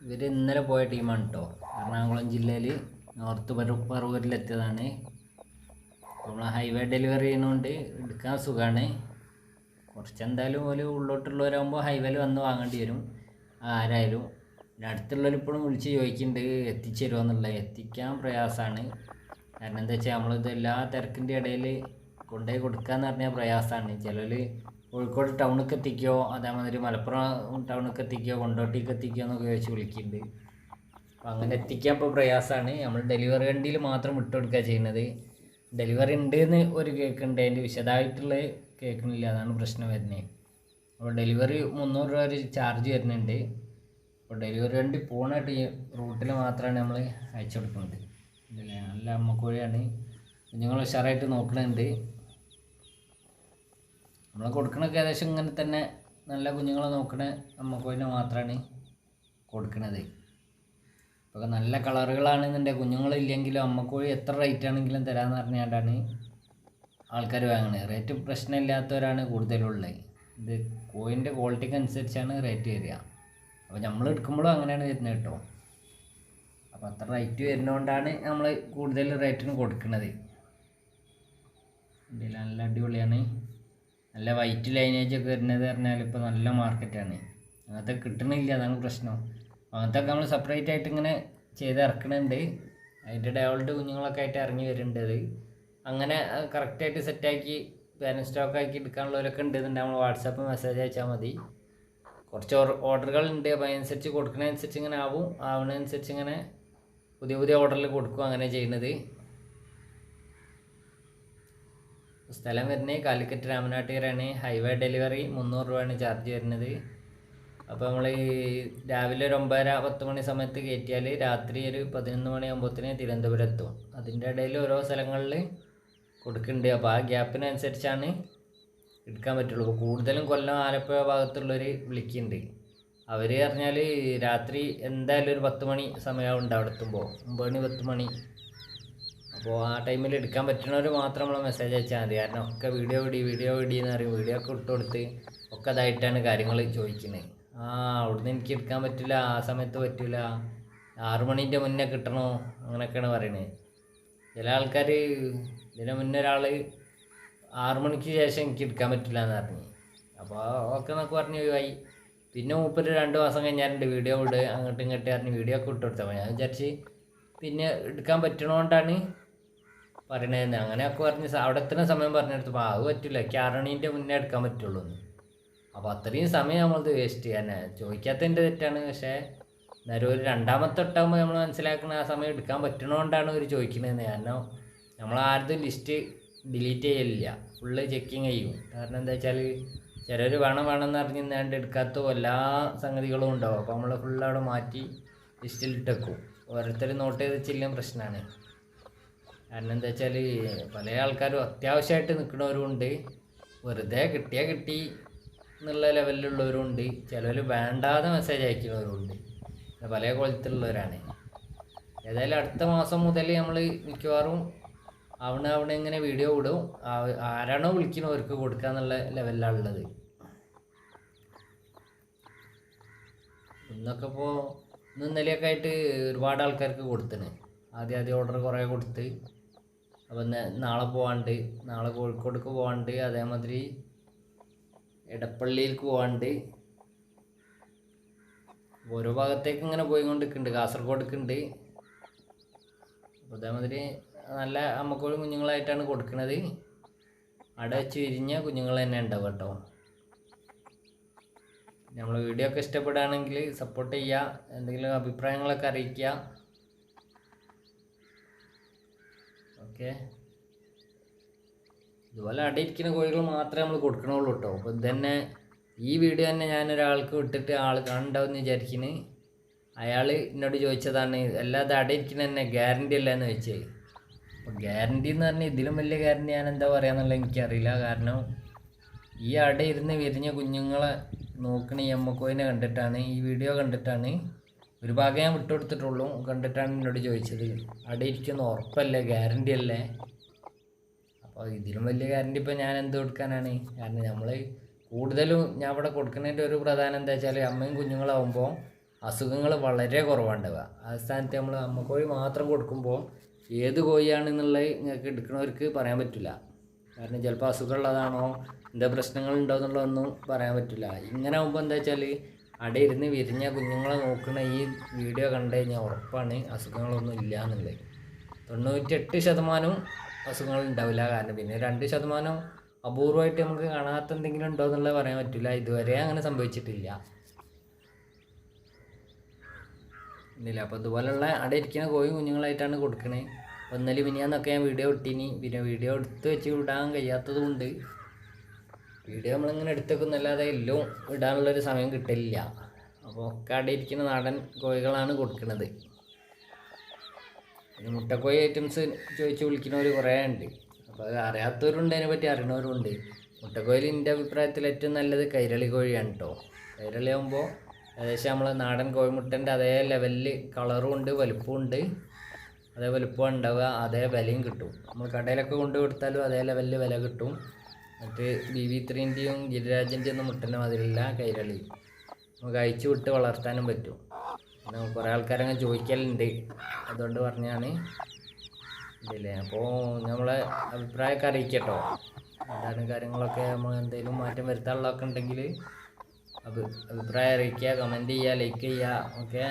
ഇവർ ഇന്നലെ പോയ ടീമാണ് കേട്ടോ എറണാകുളം ജില്ലയിൽ നോർത്ത് പറ പറവൂരിലെത്തിയതാണ്. നമ്മൾ ഹൈവേ ഡെലിവറി ചെയ്യുന്നതുകൊണ്ട് എടുക്കാൻ സുഖമാണ് കുറച്ച് എന്തായാലും ഒരു ഉള്ളോട്ടുള്ളവരാകുമ്പോൾ ഹൈവേയിൽ വന്ന് വാങ്ങേണ്ടി വരും. ആരായാലും. പിന്നെ അടുത്തുള്ളവർ ഇപ്പോഴും വിളിച്ച് ചോദിക്കുന്നുണ്ട് എത്തിച്ചു തരുമോ എന്നുള്ളത്. എത്തിക്കാൻ പ്രയാസമാണ് കാരണം എന്താ വെച്ചാൽ നമ്മളിത് എല്ലാ തിരക്കിന്റെ ഇടയിൽ കൊണ്ടുപോയി കൊടുക്കുക എന്ന് പറഞ്ഞാൽ പ്രയാസമാണ് ചിലർ കോഴിക്കോട് ടൗണിലേക്ക് എത്തിക്കോ അതേമാതിരി മലപ്പുറം ടൗണിലേക്ക് എത്തിക്കോ കൊണ്ടോട്ടിക്ക് എത്തിക്കോ എന്നൊക്കെ ചോദിച്ച് വിളിക്കുന്നുണ്ട്. അപ്പോൾ അങ്ങനെ എത്തിക്കാൻ ഇപ്പോൾ പ്രയാസമാണ്. നമ്മൾ ഡെലിവറി വണ്ടിയിൽ മാത്രം വിട്ടു കൊടുക്കുക ചെയ്യുന്നത്. ഡെലിവറി ഉണ്ട് എന്ന് ഒരു കേൾക്കുന്നുണ്ട്. അതിന്റെ വിശദമായിട്ടുള്ള കേൾക്കുന്നില്ല. അതാണ് പ്രശ്നം വരുന്നത്. അപ്പോൾ ഡെലിവറി മുന്നൂറ് രൂപ ഒരു ചാർജ് വരുന്നുണ്ട്. അപ്പോൾ ഡെലിവറി വണ്ടി പോണ റൂട്ടിൽ മാത്രമാണ് നമ്മൾ അയച്ചു കൊടുക്കുന്നത്. നല്ല അമ്മക്കോഴിയാണ്. കുഞ്ഞുങ്ങൾ ഉഷാറായിട്ട് നോക്കുന്നുണ്ട് നമ്മൾ കൊടുക്കണൊക്കെ ഏകദേശം ഇങ്ങനെ തന്നെ നല്ല കുഞ്ഞുങ്ങളെ നോക്കണ പിന്നെ മാത്രമാണ് കൊടുക്കണത്. ഇപ്പോൾ നല്ല കളറുകളാണെന്നുണ്ടെങ്കിൽ കുഞ്ഞുങ്ങളില്ലെങ്കിലും അമ്മക്കോഴി എത്ര റേറ്റ് ആണെങ്കിലും തരാമെന്ന് പറഞ്ഞുകൊണ്ടാണ് ആൾക്കാർ വാങ്ങുന്നത് റേറ്റ് പ്രശ്നമില്ലാത്തവരാണ് കൂടുതലുള്ളത്. ഇത് കോയിന്റെ ക്വാളിറ്റിക്ക് അനുസരിച്ചാണ് റേറ്റ് വരിക. അപ്പോൾ നമ്മൾ എടുക്കുമ്പോഴും അങ്ങനെയാണ് വരുന്നത് കേട്ടോ. അപ്പോൾ അത്ര റേറ്റ് വരുന്നതുകൊണ്ടാണ് നമ്മൾ കൂടുതൽ റേറ്റിന് കൊടുക്കുന്നത് നല്ല അടിപൊളിയാണ്. നല്ല വൈറ്റ് ലൈനേജ് ഒക്കെ വരുന്നത് പറഞ്ഞാൽ ഇപ്പോൾ നല്ല മാർക്കറ്റാണ് അങ്ങനത്തെ കിട്ടണില്ല അതാണ് പ്രശ്നം. അങ്ങനത്തെയൊക്കെ നമ്മൾ സെപ്പറേറ്റ് ആയിട്ട് ഇങ്ങനെ ചെയ്ത് ഇറക്കണുണ്ട്. അതിന്റെ ഡെവലപ്ഡ് കുഞ്ഞുങ്ങളൊക്കെ ആയിട്ട് ഇറങ്ങി വരുന്നുണ്ട് അങ്ങനെ കറക്റ്റായിട്ട് സെറ്റാക്കി ബാലൻസ് സ്റ്റോക്ക് ആക്കി എടുക്കാനുള്ളവരൊക്കെ ഉണ്ടെന്നുണ്ടെങ്കിൽ നമ്മൾ വാട്സാപ്പ് മെസ്സേജ് അയച്ചാൽ മതി. കുറച്ച് ഓർഡറുകൾ ഉണ്ട് അപ്പോൾ അതിനനുസരിച്ച് കൊടുക്കുന്നതനുസരിച്ച് ഇങ്ങനെ ആവും. ആവുന്നതനുസരിച്ച് ഇങ്ങനെ പുതിയ പുതിയ ഓർഡറിൽ കൊടുക്കും അങ്ങനെ ചെയ്യുന്നത്. സ്ഥലം വരുന്നത് കാലിക്കറ്റ് രാമനാട്ടുകരാണ് ഹൈവേ ഡെലിവറി മുന്നൂറ് രൂപയാണ് ചാർജ് വരുന്നത്. അപ്പോൾ നമ്മൾ രാവിലെ ഒരു ഒമ്പതര പത്ത് മണി സമയത്ത് കയറ്റിയാൽ രാത്രി ഒരു പതിനൊന്ന് മണിയാകുമ്പോഴത്തേന് തിരുവനന്തപുരം എത്തും. അതിന്റെ ഇടയിൽ ഓരോ സ്ഥലങ്ങളിൽ കൊടുക്കുന്നുണ്ട്. അപ്പോൾ ആ ഗ്യാപ്പിനനുസരിച്ചാണ് എടുക്കാൻ പറ്റുള്ളൂ. അപ്പോൾ കൂടുതലും കൊല്ലം ആലപ്പുഴ ഭാഗത്തുള്ളവർ വിളിക്കുന്നുണ്ട്. അവർ പറഞ്ഞാൽ രാത്രി എന്തായാലും ഒരു പത്ത് മണി സമയമുണ്ട് അവിടെ എത്തുമ്പോൾ. ഒമ്പത് മണി പത്ത് മണി. അപ്പോൾ ആ ടൈമിൽ എടുക്കാൻ പറ്റുന്നവർ മാത്രം നമ്മൾ മെസ്സേജ് അയച്ചാൽ മതി. കാരണം ഒക്കെ വീഡിയോ വിടി വീഡിയോ വിടി എന്ന് പറയും. വീഡിയോ ഒക്കെ ഇട്ട് കൊടുത്ത് ഒക്കെ അതായിട്ടാണ് കാര്യങ്ങൾ ചോദിക്കുന്നത് ആ അവിടുന്ന് എനിക്ക് എടുക്കാൻ പറ്റില്ല. ആ സമയത്ത് പറ്റില്ല ആറു മണീന്റെ മുന്നേ കിട്ടണോ? അങ്ങനെയൊക്കെയാണ് പറയുന്നത് ചില ആൾക്കാർ ഇതിന് മുന്നേ ഒരാൾ ആറു മണിക്ക് ശേഷം എനിക്ക് എടുക്കാൻ പറ്റില്ല എന്ന് പറഞ്ഞു. അപ്പോൾ ഓക്കെ എന്നൊക്കെ പറഞ്ഞ് ഒഴിവായി. പിന്നെ മൂപ്പര് രണ്ട് മാസം കഴിഞ്ഞാലുണ്ട്. വീഡിയോ വിട് അങ്ങോട്ടും ഇങ്ങോട്ടും അറിഞ്ഞ് വീഡിയോ ഒക്കെ ഇട്ട് കൊടുത്തപ്പോൾ ഞാൻ വിചാരിച്ച് പിന്നെ എടുക്കാൻ പറ്റണോണ്ടാണ് പറയണതെന്ന് അങ്ങനെയൊക്കെ പറഞ്ഞ് അവിടെ എത്തുന്ന സമയം പറഞ്ഞെടുത്തപ്പോൾ അത് പറ്റില്ല ക്യാരണീന്റെ മുന്നേ എടുക്കാൻ പറ്റുള്ളൂ എന്ന്. അപ്പോൾ അത്രയും സമയം നമ്മളത് വേസ്റ്റ് ചെയ്യാൻ ചോദിക്കാത്തതിന്റെ തെറ്റാണ്. പക്ഷേ എന്നാലും ഒരു രണ്ടാമത്തെ ഒട്ടാകുമ്പോൾ നമ്മൾ മനസ്സിലാക്കുന്ന ആ സമയം എടുക്കാൻ പറ്റണോണ്ടാണ് അവർ ചോദിക്കുന്നതെന്ന് കാരണം നമ്മൾ ആരുടെ ലിസ്റ്റ് ഡിലീറ്റ് ചെയ്യലില്ല. ഫുള്ള് ചെക്കിങ് ചെയ്യും. കാരണം എന്താ വെച്ചാൽ ചിലർ വേണം വേണം എന്ന് അറിഞ്ഞ് നേണ്ട എടുക്കാത്ത എല്ലാ സംഗതികളും ഉണ്ടാവും. അപ്പോൾ നമ്മൾ ഫുള്ള് അവിടെ മാറ്റി ലിസ്റ്റിലിട്ടേക്കും ഓരോരുത്തർ നോട്ട് ചെയ്ത് വെച്ചില്ലെങ്കിൽ പ്രശ്നമാണ് കാരണം എന്താ വെച്ചാൽ പല ആൾക്കാരും അത്യാവശ്യമായിട്ട് നിൽക്കുന്നവരും ഉണ്ട് വെറുതെ കിട്ടിയാൽ കിട്ടി എന്നുള്ള ലെവലിലുള്ളവരും ഉണ്ട് ചിലർ വേണ്ടാതെ മെസ്സേജ് അയക്കുന്നവരും ഉണ്ട് പിന്നെ പല കുളത്തിലുള്ളവരാണ് ഏതായാലും അടുത്ത മാസം മുതൽ നമ്മൾ മിക്കവാറും അവണ അവിടെ ഇങ്ങനെ വീഡിയോ വിടും ആരാണോ വിളിക്കുന്നവർക്ക് കൊടുക്കുക എന്നുള്ള ലെവലിലാണ് ഉള്ളത്. ഇന്നൊക്കെ ഇപ്പോൾ ഇന്ന് ഇന്നലെയൊക്കെ ആയിട്ട് ഒരുപാട് ആൾക്കാർക്ക് കൊടുത്തിന് ആദ്യം ആദ്യം ഓർഡർ കുറേ കൊടുത്ത്. അപ്പോൾ നാളെ പോവാണ്ട്. നാളെ കോഴിക്കോടേക്ക് പോവാണ്ട്. അതേമാതിരി എടപ്പള്ളിയിലേക്ക് പോവാണ്ട്. ഓരോ ഭാഗത്തേക്ക് ഇങ്ങനെ പോയിക്കൊണ്ടിരിക്കുന്നുണ്ട് കാസർഗോഡേക്കുണ്ട്. അപ്പോൾ അതേമാതിരി നല്ല അമ്മക്കോഴി കുഞ്ഞുങ്ങളായിട്ടാണ് കൊടുക്കുന്നത് അവിടെ വെച്ച് വിരിഞ്ഞ കുഞ്ഞുങ്ങൾ തന്നെ ഉണ്ടാവും കേട്ടോ നമ്മൾ വീഡിയോ ഒക്കെ ഇഷ്ടപ്പെടുകയാണെങ്കിൽ സപ്പോർട്ട് ചെയ്യുക. എന്തെങ്കിലും അഭിപ്രായങ്ങളൊക്കെ അറിയിക്കുക. ഓക്കെ. ഇതുപോലെ അടയിരിക്കുന്ന കോഴികൾ മാത്രമേ നമ്മൾ കൊടുക്കണുള്ളൂ കേട്ടോ അപ്പോൾ ഇതന്നെ ഈ വീഡിയോ തന്നെ ഞാൻ ഒരാൾക്ക് വിട്ടിട്ട് ആൾ കാണുണ്ടാവും വിചാരിക്കുന്നത് അയാൾ എന്നോട് ചോദിച്ചതാണ് അല്ലാതെ അടയിരിക്കുന്ന തന്നെ ഗ്യാരണ്ടി അല്ല എന്ന് ചോദിച്ചത് അപ്പോൾ ഗ്യാരണ്ടി എന്ന് പറഞ്ഞാൽ ഇതിലും വലിയ ഗ്യാരണ്ടി ഞാൻ എന്താ പറയാന്നുള്ളത് എനിക്കറിയില്ല. കാരണം ഈ അട ഇരുന്ന് വിരിഞ്ഞ കുഞ്ഞുങ്ങളെ നോക്കണ ഈ അമ്മക്കോയിനെ കണ്ടിട്ടാണ് ഈ വീഡിയോ കണ്ടിട്ടാണ് ഒരു ഭാഗം ഞാൻ വിട്ടുകൊടുത്തിട്ടുള്ളൂ. കണ്ടിട്ടാണ് എന്നോട് ചോദിച്ചത്. അവിടെ ഇരിക്കുന്ന ഉറപ്പല്ലേ? ഗ്യാരണ്ടി അല്ലേ? അപ്പോൾ ഇതിലും വലിയ ഗ്യാരണ്ടി ഇപ്പോൾ ഞാൻ എന്ത് കൊടുക്കാനാണ്? കാരണം നമ്മൾ കൂടുതലും ഞാൻ ഇവിടെ കൊടുക്കുന്നതിന്റെ ഒരു പ്രധാനം എന്താ വെച്ചാൽ അമ്മയും കുഞ്ഞുങ്ങളാവുമ്പോൾ അസുഖങ്ങൾ വളരെ കുറവാണ്ടാവുക ആ സ്ഥാനത്ത് നമ്മൾ അമ്മക്കോഴി മാത്രം കൊടുക്കുമ്പോൾ ഏത് കോഴിയാണെന്നുള്ളത് നിങ്ങൾക്ക് എടുക്കുന്നവർക്ക് പറയാൻ പറ്റില്ല. കാരണം ചിലപ്പോൾ അസുഖമുള്ളതാണോ എന്താ പ്രശ്നങ്ങളുണ്ടോ എന്നുള്ളതൊന്നും പറയാൻ പറ്റില്ല. ഇങ്ങനെ ആകുമ്പോൾ എന്താ വെച്ചാൽ അവിടെ ഇരുന്ന് വിരിഞ്ഞ കുഞ്ഞുങ്ങളെ നോക്കുന്ന ഈ വീഡിയോ കണ്ടു കഴിഞ്ഞാൽ ഉറപ്പാണ് അസുഖങ്ങളൊന്നും ഇല്ല എന്നുള്ളത് തൊണ്ണൂറ്റെട്ട് ശതമാനവും അസുഖങ്ങൾ ഉണ്ടാവില്ല. കാരണം പിന്നെ രണ്ട് ശതമാനം അപൂർവമായിട്ട് നമുക്ക് കാണാത്ത എന്തെങ്കിലും ഉണ്ടോ എന്നുള്ളത് പറയാൻ പറ്റില്ല ഇതുവരെ അങ്ങനെ സംഭവിച്ചിട്ടില്ല. ഇല്ല അപ്പോൾ ഇതുപോലുള്ള അവിടെ ഇരിക്കുന്ന കോഴി കുഞ്ഞുങ്ങളായിട്ടാണ് കൊടുക്കണേ. ഒന്നലി മിനിയാന്നൊക്കെ ഞാൻ വീഡിയോ ഇട്ടിനി. പിന്നെ വീഡിയോ എടുത്ത് വെച്ച് വിടാൻ കഴിയാത്തത് കൊണ്ട് വീഡിയോ നമ്മളിങ്ങനെ എടുത്ത് അല്ലാതെ എല്ലാം ഇടാനുള്ളൊരു സമയം കിട്ടില്ല. അപ്പോൾ ഒക്കെ അവിടെ ഇരിക്കുന്ന നാടൻ കോഴികളാണ് കൊടുക്കുന്നത് മുട്ടക്കോഴി ഐറ്റംസ് ചോദിച്ച് വിളിക്കുന്നവർ കുറേ ഉണ്ട്. അപ്പോൾ അത് അറിയാത്തവരുണ്ട് അതിനെ പറ്റി അറിയണവരുണ്ട്. മുട്ടക്കോയിൽ എന്റെ അഭിപ്രായത്തിൽ ഏറ്റവും നല്ലത് കൈരളി കോഴിയാണ് കേട്ടോ കൈരളി ആകുമ്പോൾ ഏകദേശം നമ്മളെ നാടൻ കോഴിമുട്ടന്റെ അതേ ലെവലിൽ കളറും ഉണ്ട് വലുപ്പവും ഉണ്ട്. അതേ വലുപ്പം ഉണ്ടാവുക അതേ വിലയും കിട്ടും. നമ്മൾ കടയിലൊക്കെ കൊണ്ടു കൊടുത്താലും അതേ ലെവലിൽ വില കിട്ടും. മറ്റ് ബി വി ത്രീന്റെയും ഗിരിരാജിന്റെ ഒന്നും മുട്ടന്റെ മതിലില്ല കൈരളി. നമുക്ക് അയച്ചു വിട്ട് വളർത്താനും പറ്റും. കുറേ ആൾക്കാരങ്ങ് ചോദിക്കലുണ്ട്. അതുകൊണ്ട് പറഞ്ഞാണ് ഇതില്ലേ അപ്പോൾ നമ്മളെ അഭിപ്രായമൊക്കെ അറിയിക്കട്ടോ. എന്താണ് കാര്യങ്ങളൊക്കെ നമ്മൾ എന്തെങ്കിലും മാറ്റം വരുത്താനുള്ളതൊക്കെ ഉണ്ടെങ്കിൽ അഭി അഭിപ്രായം അറിയിക്കുക കമന്റ് ചെയ്യുക ലൈക്ക് ചെയ്യുക ഓക്കെ